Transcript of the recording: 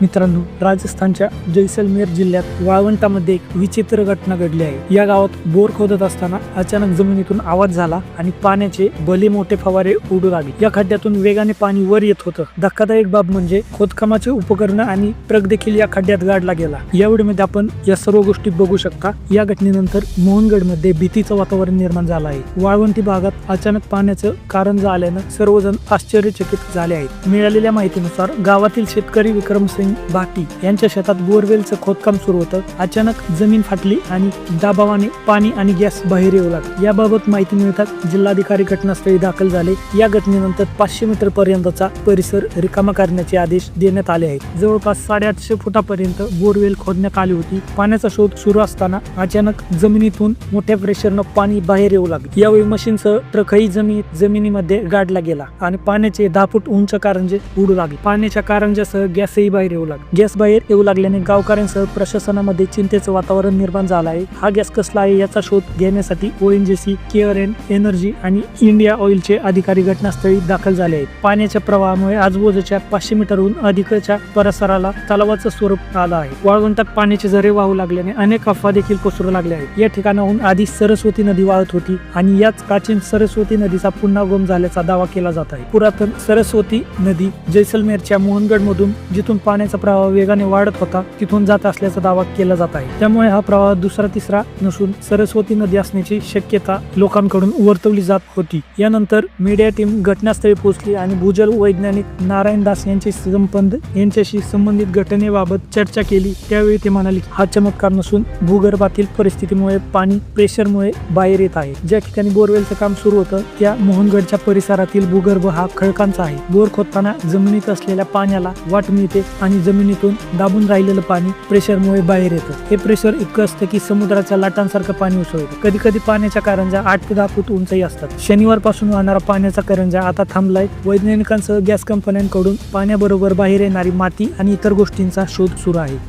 मित्रांनो राजस्थानच्या जैसलमेर जिल्ह्यात वाळवंटामध्ये एक विचित्र घटना घडली आहे. या गावात बोर खोदत असताना अचानक जमिनीतून आवाज झाला आणि पाण्याचे भले मोठे फवारे उडू लागले. या खड्ड्यातून वेगाने पाणी वर येत होतं. धक्कादायक बाब म्हणजे खोदकामाचे उपकरण आणि ट्रक देखील या खड्ड्यात गाडला गेला. या व्हिडिओमध्ये आपण या सर्व गोष्टी बघू शकता. या घटनेनंतर मोहनगडमध्ये भीतीचं वातावरण निर्माण झालं आहे. वाळवंटी भागात अचानक पाण्याचं कारण झाल्यानं सर्वजण आश्चर्यचकित झाले आहेत. मिळालेल्या माहितीनुसार गावातील शेतकरी विक्रमसिंग बाकी. यांच्या शेतात बोरवेलचं खोदकाम सुरू होतं. अचानक जमीन फाटली आणि दाबावाने पाणी आणि गॅस बाहेर येऊ लागला. याबाबत माहिती मिळताच जिल्हाधिकारी घटनास्थळी दाखल झाले. या घटनेनंतर पाचशे मीटर पर्यंतचा परिसर रिकामा करण्याचे आदेश देण्यात आले आहेत. जवळपास साडेआठशे फुटापर्यंत बोरवेल खोदण्यात आली होती. पाण्याचा शोध सुरू असताना अचानक जमिनीतून मोठ्या प्रेशरनं पाणी बाहेर येऊ लागले. यावेळी मशीनसह ट्रकही जमीन जमिनीमध्ये गाडला गेला आणि पाण्याचे दहा फूट उंच कारंजे उडू लागले. पाण्याच्या कारंजासह गॅसही बाहेर येऊ लागला गॅस बाहेर येऊ लागल्याने गावकऱ्यांसह प्रशासनामध्ये चिंतेचं वातावरण निर्माण झालं आहे. हा गॅस कसला आहे याचा शोध घेण्यासाठी ओएनजीसी केअर अँड एनर्जी आणि इंडिया ऑइलचे अधिकारी घटनास्थळी दाखल झाले आहेत. पाण्याच्या प्रवाहामुळे आजूबाजूच्या पाचशे मीटरहून अधिकच्या परिसराला तलावाचं स्वरूप आलं आहे. वाळवंटात पाण्याचे झरे वाहू लागल्याने अनेक अफवा देखील पसरू लागल्या आहेत. या ठिकाणाहून आधी सरस्वती नदी वाहत होती आणि याच प्राचीन सरस्वती नदीचा पुन्हा गोम झाल्याचा दावा केला जात आहे. पुरातन सरस्वती नदी जैसलमेरच्या मोहनगड मधून जिथून पाण्याचा प्रवाह वेगाने वाढत होता तिथून जात असल्याचा दावा केला जात आहे. त्यामुळे हा प्रवाह दुसरा तिसरा नसून सरस्वती नदी असण्याची शक्यता लोकांकडून वर्तवली जात होती. यानंतर मीडिया टीम घटनास्थळी पोहोचली आणि भूजल वैज्ञानिक नारायण दास यांचे संबंध यांच्याशी संबंधित घटनेबाबत चर्चा केली. त्यावेळी ते म्हणाले हा चमत्कार नसून भूगर्भातील परिस्थितीमुळे पाणी प्रेशरमुळे बाहेर येत आहे. ज्या ठिकाणी बोरवेलचं काम सुरू होतं त्या मोहनगडच्या परिसरातील भूगर्भ हा खळकांचा आहे. बोर खोदताना जमिनीत असलेल्या पाण्याला वाट मिळते आणि जमिनीतून दाबून राहिलेलं पाणी प्रेशरमुळे बाहेर येतं. हे प्रेशर इतकं असतं की समुद्राच्या लाटांसारखं पाणी उसळतं. कधी कधी पाण्याच्या कारंजा आठ ते दहा फूट उंचही असतात. शनिवारपासून वाहणारा पाण्याचा करंजा आता थांबलाय. वैज्ञानिकांसह गॅस कंपन्यांकडून पाण्याबरोबर बाहेर येणारी माती आणि इतर गोष्टींचा शोध सुरू आहे.